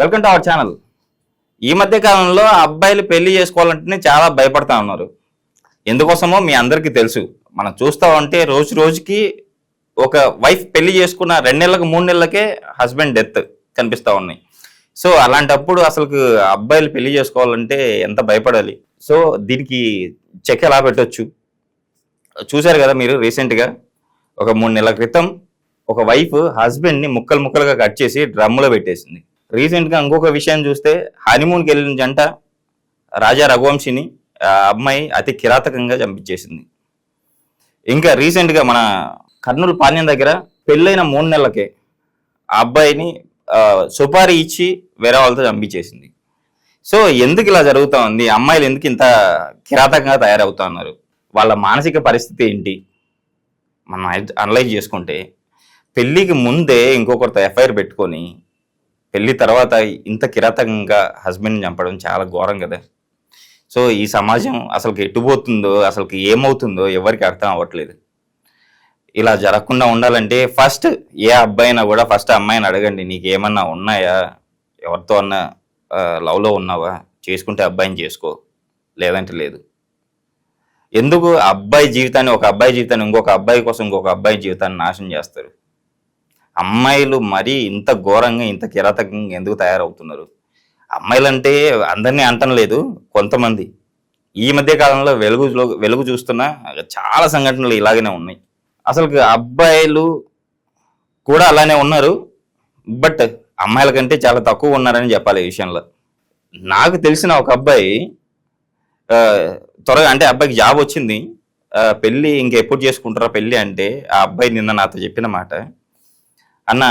Welcome to our channel ఈ మధ్య కాలంలో అబ్బాయిలు పెళ్ళి చేసుకోవాలంటేనే చాలా భయపడతా ఉన్నారు. ఎందుకోసమో మీ అందరికీ తెలుసు. మనం చూస్తా ఉంటే రోజు రోజుకి ఒక వైఫ్ పెళ్ళి చేసుకున్న రెండు నెలలకు మూడు నెలలకే హస్బెండ్ డెత్ కనిపిస్తూ ఉన్నాయి. సో అలాంటప్పుడు అసలు అబ్బాయిలు పెళ్ళి చేసుకోవాలంటే ఎంత భయపడాలి? సో దీనికి చెక్ ఎలా పెట్టొచ్చు? చూశారు కదా మీరు రీసెంట్గా ఒక మూడు నెలల క్రితం ఒక వైఫ్ హస్బెండ్ని ముక్కలు ముక్కలుగా కట్ చేసి డ్రమ్ములో పెట్టేసింది. రీసెంట్గా ఇంకొక విషయం చూస్తే హనీమూన్కి వెళ్ళిన జంట రాజా రఘువంశిని అమ్మాయి అతి కిరాతకంగా చంపించేసింది. ఇంకా రీసెంట్గా మన కర్నూలు పాణ్యం దగ్గర పెళ్ళైన మూడు నెలలకే ఆ అబ్బాయిని సుపారీ ఇచ్చి వేరే వాళ్ళతో చంపించేసింది. సో ఎందుకు ఇలా జరుగుతూ ఉంది? అమ్మాయిలు ఎందుకు ఇంత కిరాతకంగా తయారవుతా ఉన్నారు? వాళ్ళ మానసిక పరిస్థితి ఏంటి? మనం అనలైజ్ చేసుకుంటే పెళ్ళికి ముందే ఇంకొకరితో ఎఫ్ఐఆర్ పెట్టుకొని పెళ్ళి తర్వాత ఇంత కిరాతకంగా హస్బెండ్ని చంపడం చాలా ఘోరం కదా. సో ఈ సమాజం అసలుకి ఎటుపోతుందో అసలుకి ఏమవుతుందో ఎవరికి అర్థం అవ్వట్లేదు. ఇలా జరగకుండా ఉండాలంటే ఫస్ట్ ఏ అబ్బాయినా కూడా ఫస్ట్ అమ్మాయిని అడగండి నీకు ఏమన్నా ఉన్నాయా? ఎవరితో అన్నా లవ్లో ఉన్నావా? చేసుకుంటే అబ్బాయిని చేసుకో. లేదంటే లేదు. ఎందుకు? అబ్బాయి జీవితాన్ని ఒక అబ్బాయి జీవితాన్ని ఇంకొక అబ్బాయి కోసం ఇంకొక అబ్బాయి జీవితాన్ని నాశనం చేస్తారు. అమ్మాయిలు మరీ ఇంత ఘోరంగా ఇంత కిరాతకంగా ఎందుకు తయారవుతున్నారు? అమ్మాయిలు అంటే అందరినీ అంటం లేదు కొంతమంది. ఈ మధ్య కాలంలో వెలుగులో వెలుగు చూస్తున్న చాలా సంఘటనలు ఇలాగనే ఉన్నాయి. అసలు అబ్బాయిలు కూడా అలానే ఉన్నారు బట్ అమ్మాయిల కంటే చాలా తక్కువ ఉన్నారని చెప్పాలి ఈ విషయంలో. నాకు తెలిసిన ఒక అబ్బాయి త్వరగా అంటే అబ్బాయికి జాబ్ వచ్చింది పెళ్ళి ఇంకెప్పుడు చేసుకుంటారా పెళ్ళి అంటే ఆ అబ్బాయి నిన్న నాతో చెప్పిన మాట. అన్న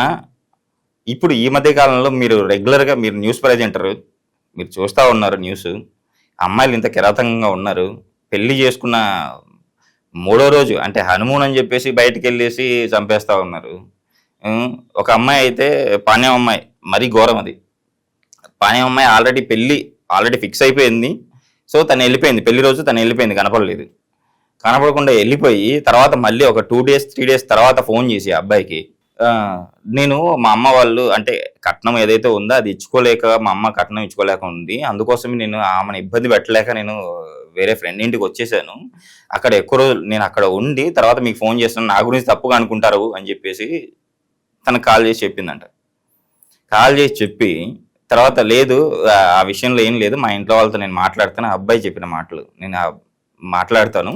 ఇప్పుడు ఈ మధ్య కాలంలో మీరు రెగ్యులర్గా మీరు న్యూస్ ప్రజెంటరు మీరు చూస్తూ ఉన్నారు న్యూస్ అమ్మాయిలు ఇంత కిరాతకంగా ఉన్నారు. పెళ్ళి చేసుకున్న మూడో రోజు అంటే హనుమూన్ అని చెప్పేసి బయటికి వెళ్ళేసి చంపేస్తా ఉన్నారు. ఒక అమ్మాయి అయితే పాణ్యం అమ్మాయి మరీ ఘోరం అది. పాణ్యం అమ్మాయి ఆల్రెడీ పెళ్ళి ఆల్రెడీ ఫిక్స్ అయిపోయింది. సో తను వెళ్ళిపోయింది పెళ్ళి రోజు తను వెళ్ళిపోయింది కనపడలేదు. కనపడకుండా వెళ్ళిపోయి తర్వాత మళ్ళీ ఒక టూ డేస్ త్రీ డేస్ తర్వాత ఫోన్ చేసి ఆ అబ్బాయికి నేను మా అమ్మ వాళ్ళు అంటే కట్నం ఏదైతే ఉందో అది ఇచ్చుకోలేక మా అమ్మ కట్నం ఇచ్చుకోలేక ఉంది. అందుకోసం నేను ఆమెను ఇబ్బంది పెట్టలేక నేను వేరే ఫ్రెండ్ ఇంటికి వచ్చేసాను. అక్కడ ఎక్కువ రోజులు నేను అక్కడ ఉండి తర్వాత మీకు ఫోన్ చేస్తాను నా గురించి తప్పుగా అనుకుంటారు అని చెప్పేసి తనకు కాల్ చేసి చెప్పిందంట. కాల్ చేసి చెప్పి తర్వాత లేదు ఆ విషయంలో ఏం లేదు. మా ఇంట్లో వాళ్ళతో నేను మాట్లాడతాను. ఆ అబ్బాయి చెప్పిన మాటలు నేను మాట్లాడతాను.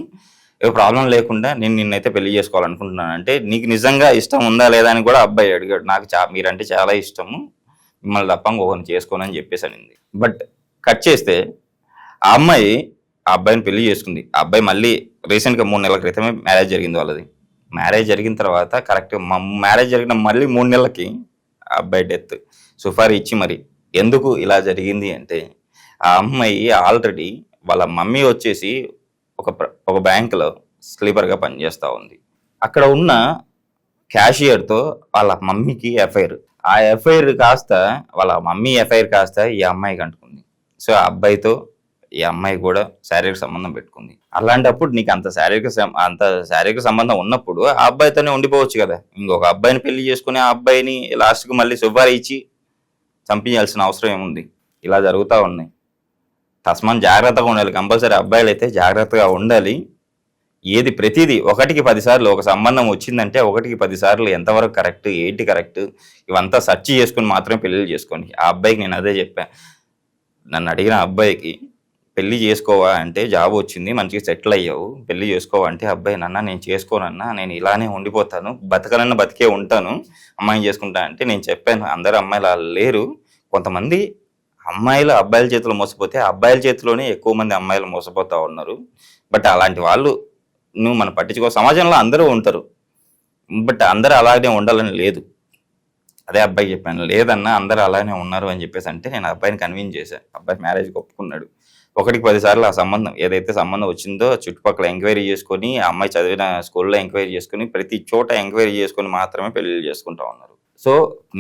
ప్రాబ్లం లేకుండా నేను నిన్నైతే పెళ్ళి చేసుకోవాలనుకుంటున్నాను. అంటే నీకు నిజంగా ఇష్టం ఉందా లేదా అని కూడా అబ్బాయి అడిగాడు. నాకు చా మీరంటే చాలా ఇష్టము. మిమ్మల్ని తప్ప అని చేసుకోనని చెప్పేసానింది బట్ కట్ చేస్తే ఆ అమ్మాయి ఆ అబ్బాయిని పెళ్ళి చేసుకుంది. ఆ అబ్బాయి మళ్ళీ రీసెంట్గా మూడు నెలల క్రితమే మ్యారేజ్ జరిగింది వాళ్ళది. మ్యారేజ్ జరిగిన తర్వాత కరెక్ట్ మ్యారేజ్ జరిగిన మళ్ళీ మూడు నెలలకి ఆ అబ్బాయి డెత్. సుఫారీ ఇచ్చి మరి ఎందుకు ఇలా జరిగింది అంటే ఆ అమ్మాయి ఆల్రెడీ వాళ్ళ మమ్మీ వచ్చేసి ఒక ఒక బ్యాంకులో స్లీపర్గా పనిచేస్తూ ఉంది. అక్కడ ఉన్న క్యాషియర్తో వాళ్ళ మమ్మీకి ఎఫ్ఐఆర్. ఆ ఎఫ్ఐఆర్ కాస్త వాళ్ళ మమ్మీ ఎఫ్ఐఆర్ కాస్త ఈ అమ్మాయికి అంటుకుంది సో ఆ అబ్బాయితో ఈ అమ్మాయి కూడా శారీరక సంబంధం పెట్టుకుంది. అలాంటప్పుడు నీకు అంత శారీరక సం- అంత శారీరక సంబంధం ఉన్నప్పుడు ఆ అబ్బాయితోనే ఉండిపోవచ్చు కదా. ఇంకొక అబ్బాయిని పెళ్ళి చేసుకుని ఆ అబ్బాయిని లాస్ట్కి మళ్ళీ సుపారీ ఇచ్చి చంపించాల్సిన అవసరం ఏముంది? ఇలా జరుగుతూ ఉన్నాయి. తస్మాన్ జాగ్రత్తగా ఉండాలి. కంపల్సరీ అబ్బాయిలు అయితే జాగ్రత్తగా ఉండాలి. ఏది ప్రతిదీ ఒకటికి పదిసార్లు ఒక సంబంధం వచ్చిందంటే ఒకటికి పదిసార్లు ఎంతవరకు కరెక్ట్ ఏంటి కరెక్ట్ ఇవంతా సెర్చ్ చేసుకుని మాత్రమే పెళ్ళి చేసుకోండి. ఆ అబ్బాయికి నేను అదే చెప్పాను నన్ను అడిగిన అబ్బాయికి పెళ్ళి చేసుకోవా అంటే జాబ్ వచ్చింది మంచిగా సెటిల్ అయ్యావు పెళ్ళి చేసుకోవా అంటే అబ్బాయి నాన్న నేను చేసుకోనన్నా నేను ఇలానే ఉండిపోతాను బతకనన్న బతికే ఉంటాను అమ్మాయిని చేసుకుంటా అంటే నేను చెప్పాను అందరు అమ్మాయిలు అలా లేరు కొంతమంది అమ్మాయిలు అబ్బాయిల చేతిలో మోసపోతే అబ్బాయిల చేతిలోనే ఎక్కువ మంది అమ్మాయిలు మోసపోతూ ఉన్నారు. బట్ అలాంటి వాళ్ళు నువ్వు మనం పట్టించుకో సమాజంలో అందరూ ఉంటారు. బట్ అందరూ అలాగే ఉండాలని లేదు. అదే అబ్బాయి చెప్పాను లేదన్నా అందరూ అలానే ఉన్నారు అని చెప్పేసి అంటే నేను అబ్బాయిని కన్విన్స్ చేశాను అబ్బాయి మ్యారేజ్కి ఒప్పుకున్నాడు. ఒకటికి పదిసార్లు ఆ సంబంధం ఏదైతే సంబంధం వచ్చిందో చుట్టుపక్కల ఎంక్వైరీ చేసుకొని ఆ అమ్మాయి చదివిన స్కూల్లో ఎంక్వైరీ చేసుకొని ప్రతి చోట ఎంక్వైరీ చేసుకొని మాత్రమే పెళ్ళి చేసుకుంటా ఉన్నారు. సో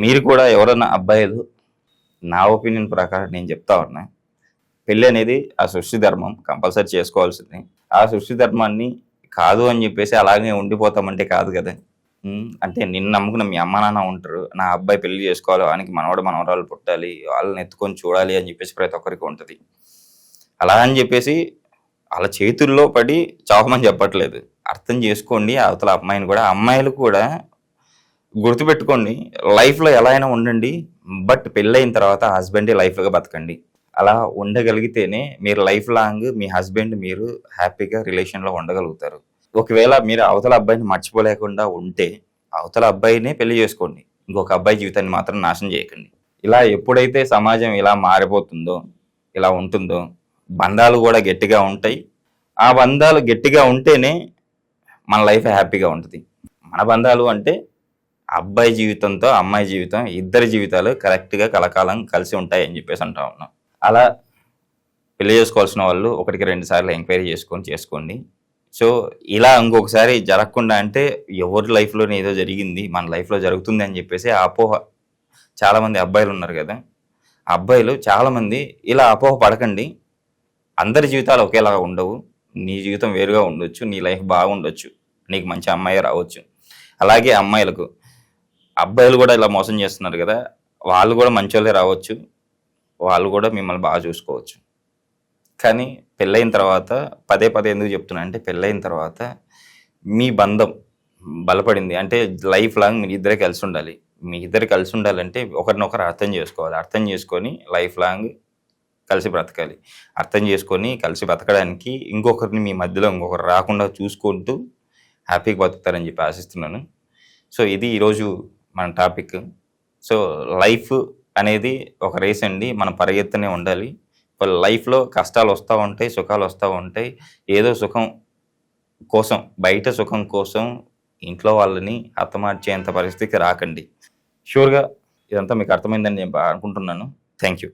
మీరు కూడా ఎవరైనా అబ్బాయిలు నా ఒపీనియన్ ప్రకారం నేను చెప్తా ఉన్నా పెళ్ళి అనేది ఆ సృష్టి ధర్మం కంపల్సరీ చేసుకోవాల్సింది. ఆ సృష్టి ధర్మాన్ని కాదు అని చెప్పేసి అలాగే ఉండిపోతామంటే కాదు కదా. అంటే నిన్ను నమ్ముకున్న మీ అమ్మ నాన్న ఉంటారు నా అబ్బాయి పెళ్ళి చేసుకోవాలి వానికి మనవడు మనవరాలు పుట్టాలి వాళ్ళని ఎత్తుకొని చూడాలి అని చెప్పేసి ప్రతి ఒక్కరికి ఉంటుంది. అలా అని చెప్పేసి వాళ్ళ చేతుల్లో పడి చావమని చెప్పట్లేదు. అర్థం చేసుకోండి అవతల అమ్మాయిని కూడా అమ్మాయిలు కూడా గుర్తుపెట్టుకోండి లైఫ్లో ఎలా అయినా ఉండండి బట్ పెళ్ళైన తర్వాత హస్బెండే లైఫ్గా బతకండి. అలా ఉండగలిగితేనే మీరు లైఫ్ లాంగ్ మీ హస్బెండ్ మీరు హ్యాపీగా రిలేషన్లో ఉండగలుగుతారు. ఒకవేళ మీరు అవతల అబ్బాయిని మర్చిపోలేకుండా ఉంటే అవతల అబ్బాయినే పెళ్ళి చేసుకోండి. ఇంకొక అబ్బాయి జీవితాన్ని మాత్రం నాశనం చేయకండి. ఇలా ఎప్పుడైతే సమాజం ఇలా మారిపోతుందో ఇలా ఉంటుందో బంధాలు కూడా గట్టిగా ఉంటాయి. ఆ బంధాలు గట్టిగా ఉంటేనే మన లైఫ్ హ్యాపీగా ఉంటుంది. మన బంధాలు అంటే అబ్బాయి జీవితంతో అమ్మాయి జీవితం ఇద్దరి జీవితాలు కరెక్ట్గా కలకాలం కలిసి ఉంటాయి అని చెప్పేసి అంటా ఉన్నాం. అలా పెళ్ళి చేసుకోవాల్సిన వాళ్ళు ఒకటికి రెండు సార్లు ఎంక్వైరీ చేసుకొని చేసుకోండి. సో ఇలా ఇంకొకసారి జరగకుండా అంటే ఎవరి లైఫ్లోనే ఏదో జరిగింది మన లైఫ్లో జరుగుతుంది అని చెప్పేసి ఆ అపోహ చాలామంది అబ్బాయిలు ఉన్నారు కదా. అబ్బాయిలు చాలామంది ఇలా అపోహ పడకండి. అందరి జీవితాలు ఒకేలా ఉండవు. నీ జీవితం వేరుగా ఉండొచ్చు నీ లైఫ్ బాగుండొచ్చు నీకు మంచి అమ్మాయి రావచ్చు. అలాగే అమ్మాయిలకు అబ్బాయిలు కూడా ఇలా మోసం చేస్తున్నారు కదా వాళ్ళు కూడా మంచోళ్ళే రావచ్చు వాళ్ళు కూడా మిమ్మల్ని బాగా చూసుకోవచ్చు. కానీ పెళ్ళైన తర్వాత పదే పదే ఎందుకు చెప్తున్నా అంటే పెళ్ళైన తర్వాత మీ బంధం బలపడింది. అంటే లైఫ్ లాంగ్ మీ ఇద్దరే కలిసి ఉండాలి. మీ ఇద్దరు కలిసి ఉండాలంటే ఒకరినొకరు అర్థం చేసుకోవాలి. అర్థం చేసుకొని లైఫ్ లాంగ్ కలిసి బ్రతకాలి. అర్థం చేసుకొని కలిసి బ్రతకడానికి ఇంకొకరిని మీ మధ్యలో ఇంకొకరు రాకుండా చూసుకుంటూ హ్యాపీగా బతుకుతారని చెప్పి ఆశిస్తున్నాను. సో ఇది ఈరోజు మన టాపిక్. సో లైఫ్ అనేది ఒక రేస్ అండి. మనం పరిగెత్తనే ఉండాలి. లైఫ్లో కష్టాలు వస్తూ ఉంటాయి సుఖాలు వస్తూ ఉంటాయి. ఏదో సుఖం కోసం బయట సుఖం కోసం ఇంట్లో వాళ్ళని హతమార్చేంత పరిస్థితికి రాకండి. షూర్గా ఇదంతా మీకు అర్థమైందని నేను అనుకుంటున్నాను. Thank you